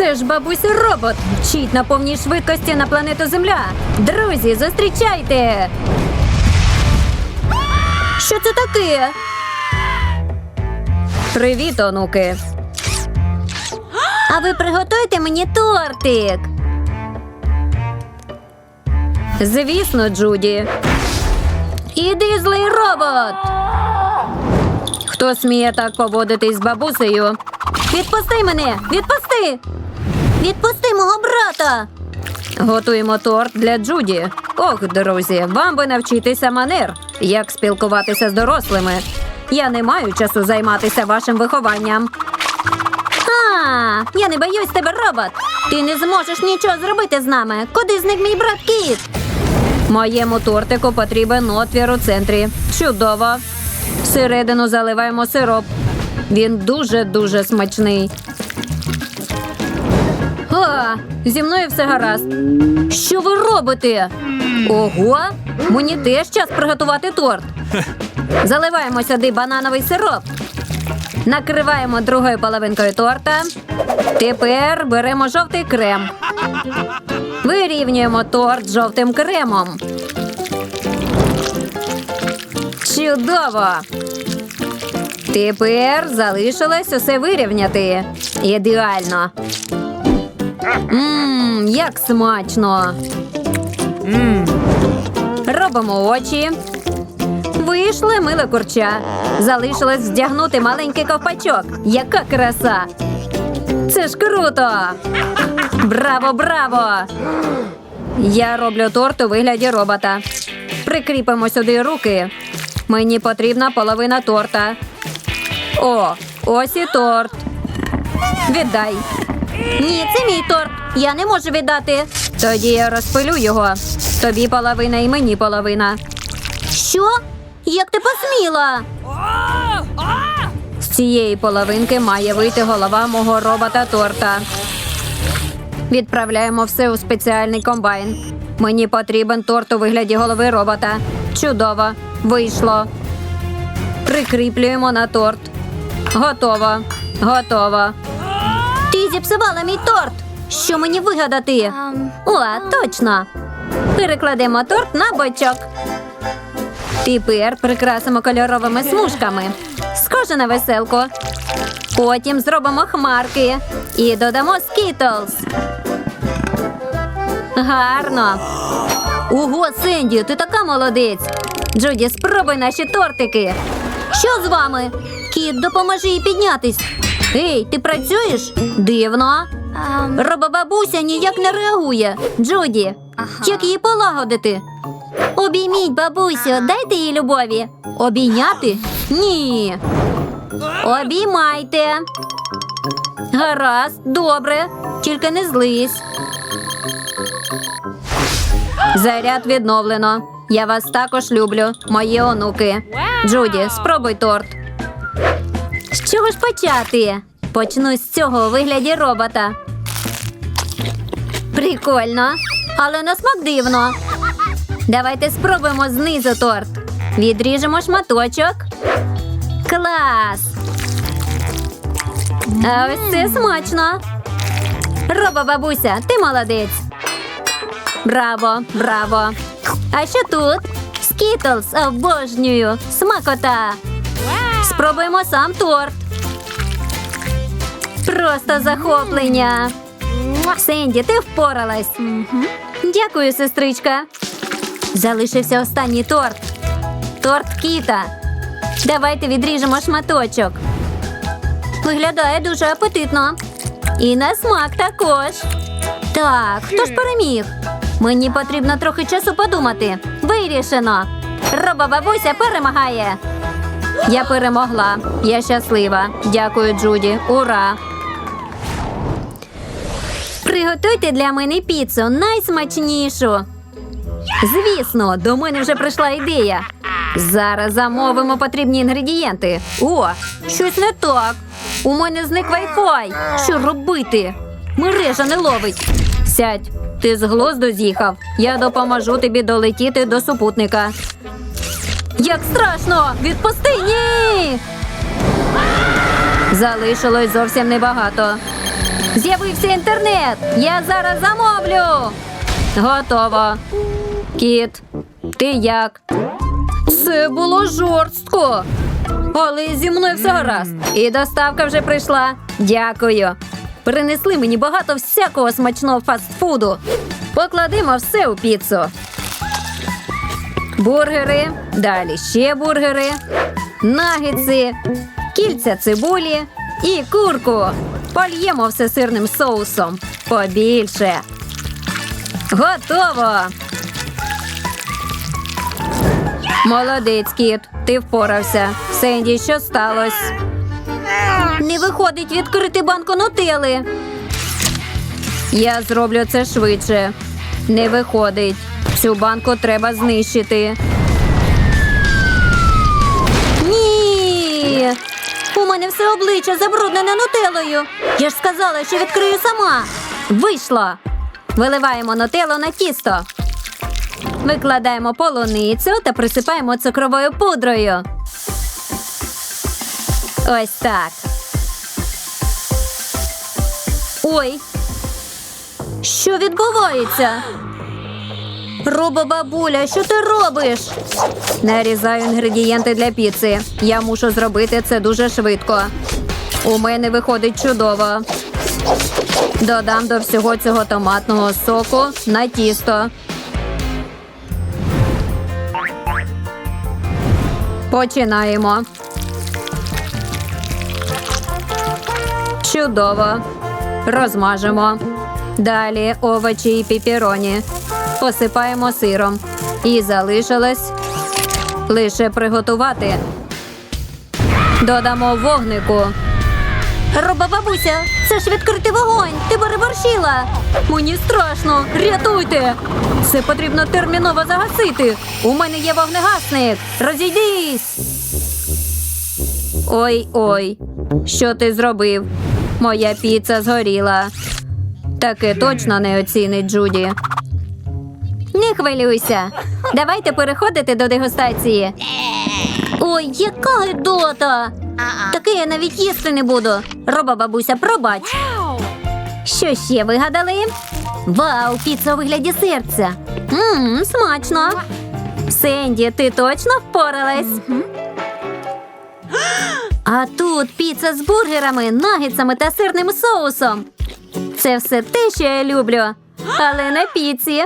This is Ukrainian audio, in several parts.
Це ж бабуся робот. Вчить на повній швидкості на планету Земля. Друзі, зустрічайте! Що це таке? Привіт, онуки. А ви приготуйте мені тортик. Звісно, Джуді. Іди, злий робот. Хто сміє так поводитись з бабусею? Відпусти мене! Відпусти! Відпусти мого брата! Готуємо торт для Джуді. Ох, друзі, вам би навчитися манер, як спілкуватися з дорослими. Я не маю часу займатися вашим вихованням. А, я не боюсь тебе, робот. Ти не зможеш нічого зробити з нами. Куди зник мій брат кіт? Моєму тортику потрібен отвір у центрі. Чудово. Всередину заливаємо сироп. Він дуже-дуже смачний. А, зі мною все гаразд. Що ви робите? Ого, мені теж час приготувати торт. Заливаємо сюди банановий сироп. Накриваємо другою половинкою торта. Тепер беремо жовтий крем. Вирівнюємо торт жовтим кремом. Чудово! Тепер залишилось усе вирівняти. Ідеально. Мм, як смачно. Робимо очі. Вийшли миле курча. Залишилось вдягнути маленький ковпачок. Яка краса! Це ж круто! Браво, браво! Я роблю торт у вигляді робота. Прикріпимо сюди руки. Мені потрібна половина торта. О, ось і торт. Віддай. Ні, це мій торт. Я не можу віддати. Тоді я розпилю його. Тобі половина і мені половина. Що? Як ти посміла? З цієї половинки має вийти голова мого робота торта. Відправляємо все у спеціальний комбайн. Мені потрібен торт у вигляді голови робота. Чудово. Вийшло. Прикріплюємо на торт. Готово. Готово. Ти зіпсувала мій торт. Що мені вигадати? О, точно. Перекладемо торт на бочок. Тепер прикрасимо кольоровими смужками. Схоже на веселку. Потім зробимо хмарки і додамо скітлз. Гарно. Ого, Сенді, ти така молодець. Джуді, спробуй наші тортики. Що з вами? Кіт, допоможи їй піднятись. Ей, ти працюєш? Дивно. Робобабуся ніяк не реагує. Джуді, як її полагодити? Обійміть бабусю, дайте їй любові. Обійняти? Ні. Обіймайте. Гаразд, добре, тільки не злись. Заряд відновлено. Я вас також люблю, мої онуки. Джуді, спробуй торт. З чого ж почати? Почну з цього у вигляді робота. Прикольно, але на смак дивно. Давайте спробуємо знизу торт. Відріжемо шматочок. Клас! А ось це смачно. Роба, бабуся, ти молодець. Браво, браво. А що тут? Скітлс, обожнюю. Смакота. Спробуємо сам торт. Просто захоплення. Сенді, ти впоралась. Дякую, сестричка. Залишився останній торт. Торт кіта. Давайте відріжемо шматочок. Виглядає дуже апетитно. І на смак також. Так, хто ж переміг? Мені потрібно трохи часу подумати. Вирішено. Роба бабуся перемагає. Я перемогла. Я щаслива. Дякую, Джуді. Ура! Приготуйте для мене піцу найсмачнішу. Звісно, до мене вже прийшла ідея. Зараз замовимо потрібні інгредієнти. О, щось не так. У мене зник вайфай. Що робити? Мережа не ловить. Сядь, ти з глузду з'їхав. Я допоможу тобі долетіти до супутника. Як страшно! Відпусти! Ні! Залишилось зовсім небагато. З'явився інтернет. Я зараз замовлю. Готово. Кіт, ти як? Це було жорстко. Але зі мною все гаразд. І доставка вже прийшла. Дякую. Принесли мені багато всякого смачного фастфуду. Покладемо все у піцу. Бургери, далі ще бургери, нагетси, кільця цибулі і курку. Польємо все сирним соусом. Побільше. Готово. Молодець, кіт. Ти впорався. Сенді, що сталося? Не виходить відкрити банку нутели. Я зроблю це швидше. Не виходить. Цю банку треба знищити. Ні. У мене все обличчя забруднене нутелою. Я ж сказала, що відкрию сама. Вийшло. Виливаємо нутеллу на тісто. Викладаємо полуницю та присипаємо цукровою пудрою. Ось так. Ой. Що відбувається? Роба бабуля, що ти робиш? Нарізаю інгредієнти для піци. Я мушу зробити це дуже швидко. У мене виходить чудово. Додам до всього цього томатного соку на тісто. Починаємо. Чудово. Розмажемо. Далі овочі і піпіроні. Посипаємо сиром. І залишилось лише приготувати. Додамо вогнику. Роба бабуся, це ж відкритий вогонь. Ти переборщила. Мені страшно. Рятуйте. Це потрібно терміново загасити. У мене є вогнегасник. Розійдись. Ой ой. Що ти зробив? Моя піца згоріла. Таке точно не оцінить Джуді. Не хвилюйся. Давайте переходити до дегустації. Ой, яка гидота! Таке я навіть їсти не буду. Роба бабуся, пробач. Що ще вигадали? Вау, піца у вигляді серця. Ммм, смачно. Сенді, ти точно впоралась? А тут піца з бургерами, нагетсами та сирним соусом. Це все те, що я люблю, але на піці.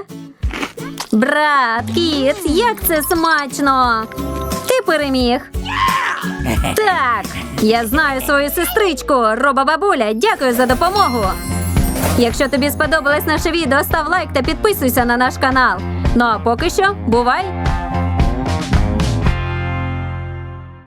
Брат, кіт, як це смачно! Ти переміг. Так, я знаю свою сестричку, роба бабуля. Дякую за допомогу. Якщо тобі сподобалось наше відео, став лайк та підписуйся на наш канал. Ну а поки що, бувай!